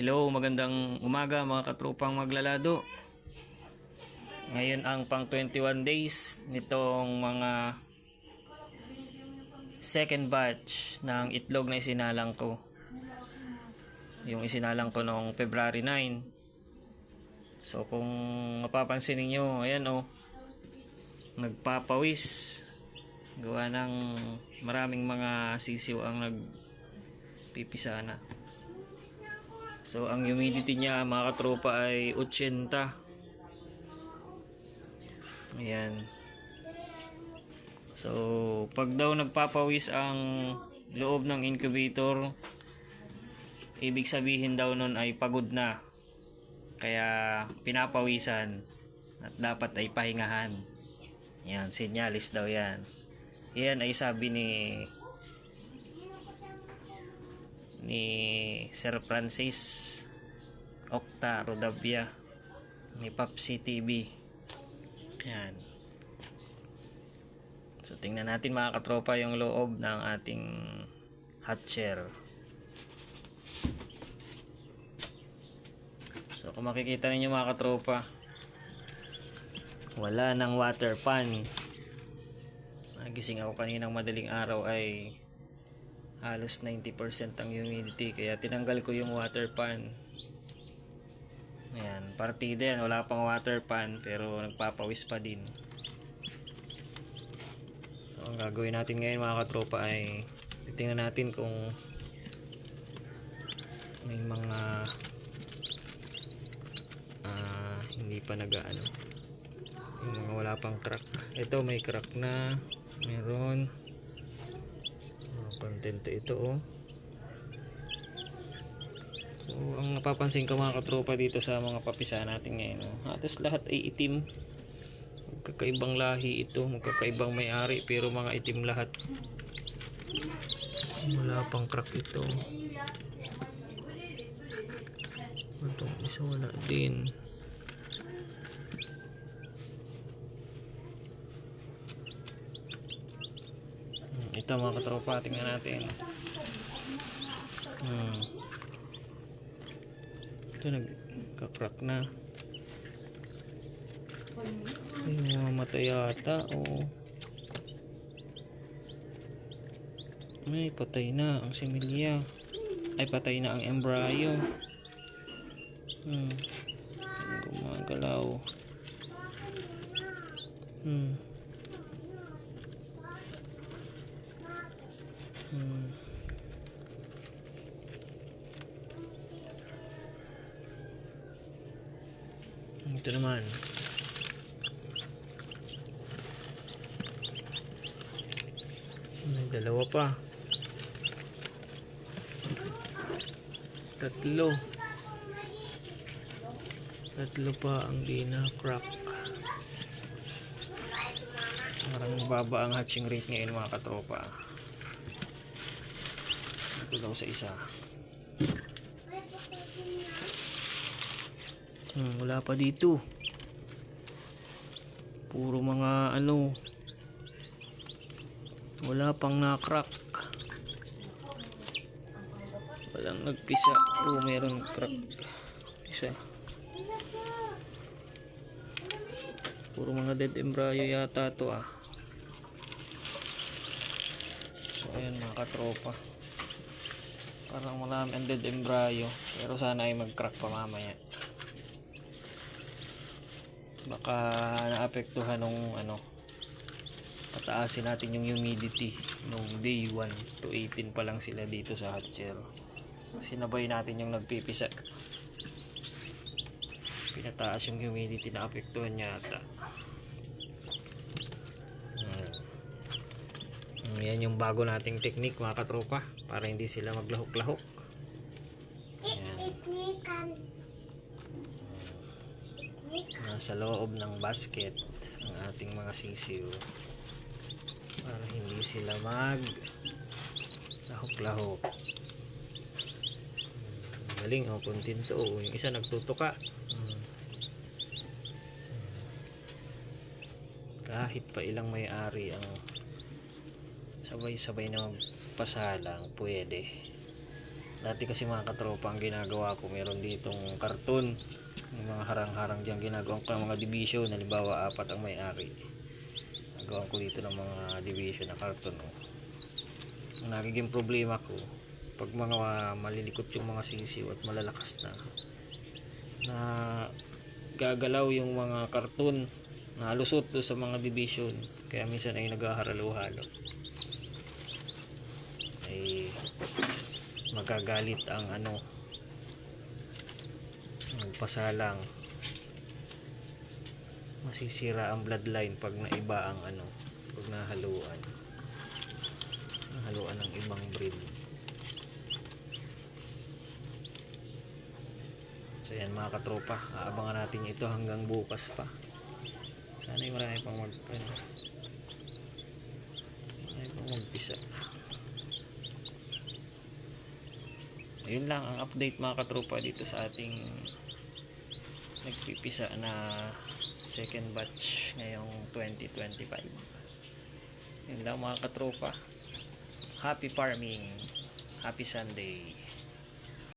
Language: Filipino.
Hello, magandang umaga mga katropang maglalado. Ngayon ang pang 21 days nitong mga second batch ng itlog na isinalang ko. Yung isinalang ko noong February 9. So kung mapapansin niyo, ayan oh, nagpapawis. Gawa ng maraming mga sisiw ang nagpipisa na. So, ang humidity niya, mga katropa, ay 80. Ayan. So, pag daw nagpapawis ang loob ng incubator, ibig sabihin daw nun ay pagod na. Kaya, pinapawisan at dapat ay pahingahan. Yan, sinyalis daw yan. Yan ay sabi ni ni Sir Francis Octa Rodavia ni Papsi TV yan. So tingnan natin mga katropa yung loob ng ating hatcher so kung makikita ninyo mga katropa wala ng water pan. Nagising ako kaninang madaling araw ay halos 90% ang humidity kaya tinanggal ko yung water pan. Ayan partida yan. Wala pang water pan pero nagpapawis pa din. So ang gagawin natin ngayon mga katropa ay titingnan natin kung may mga ah, hindi pa nagaano. Yung mga wala pang crack. Ito may crack na. Meron kontento ito oh. So ang napapansin ko mga katropa dito sa mga papisa natin ngayon oh, halos lahat ay itim. Magkakaibang lahi ito magkakaibang may-ari pero mga itim lahat. Wala pang crack ito. Itong isa wala din ito mga katropa tingnan natin. Hmm. ito nagkakrak na. Ay mamamatay yata o may patay na ang similya ay patay na ang embryo. Hmm. gumagalaw. Hmm Hmm. Ito naman. May dalawa pa. Tatlo. Tatlo pa ang di crack. Parang baba ang hatching rate ngayon mga katropa ito daw sa isa. Hmm, wala pa dito. Puro mga ano. Wala pang na-crack. Walang nagpisa oh meron crack. Isa. Puro mga dead embryo yata to ah. So ayan mga katropa Parang marami ang dead embryo. Pero sana ay mag-crack pa mamaya. Baka naapektuhan nung ano pataasin natin yung humidity nung day 1 to 18 pa lang sila dito sa hatcher. Sinabay natin yung nagpipisa. Pinataas yung humidity na apektuhan yata. Hmm. Yan yung bago nating technique mga katropa para hindi sila maglahok-lahok. Nasa loob ng basket ang ating mga sisiw para hindi sila mag lahok-lahok. Hmm, Galing oh, kontento oh. Yung isa nagtutuka. Hmm. Kahit pa ilang may-ari ang sabay-sabay na magpasalang pwede Dati kasi mga katropa ang ginagawa ko, meron ditong karton. Yung mga harang-harang dyan ginagawa ko ng mga division. Halimbawa, apat ang may-ari. Nagawa ko dito ng mga division na karton. Oh. Ang nagiging problema ko, pag mga malilikot yung mga sisiw at malalakas na, na gagalaw yung mga karton na lusot do sa mga division. Kaya minsan ay naghaharalo-halo. Ay magagalit ang ano magpasalang masisira ang bloodline pag naiba ang ano pag nahaluan. Nahaluan ng ibang breed. So yan mga katropa aabangan natin ito hanggang bukas pa. Sana ay marami pang mag ano, marami pang magpisa ayun lang ang update mga katropa dito sa ating nagpipisa na second batch ngayong 2025 yun lang mga katropa. Happy farming. Happy sunday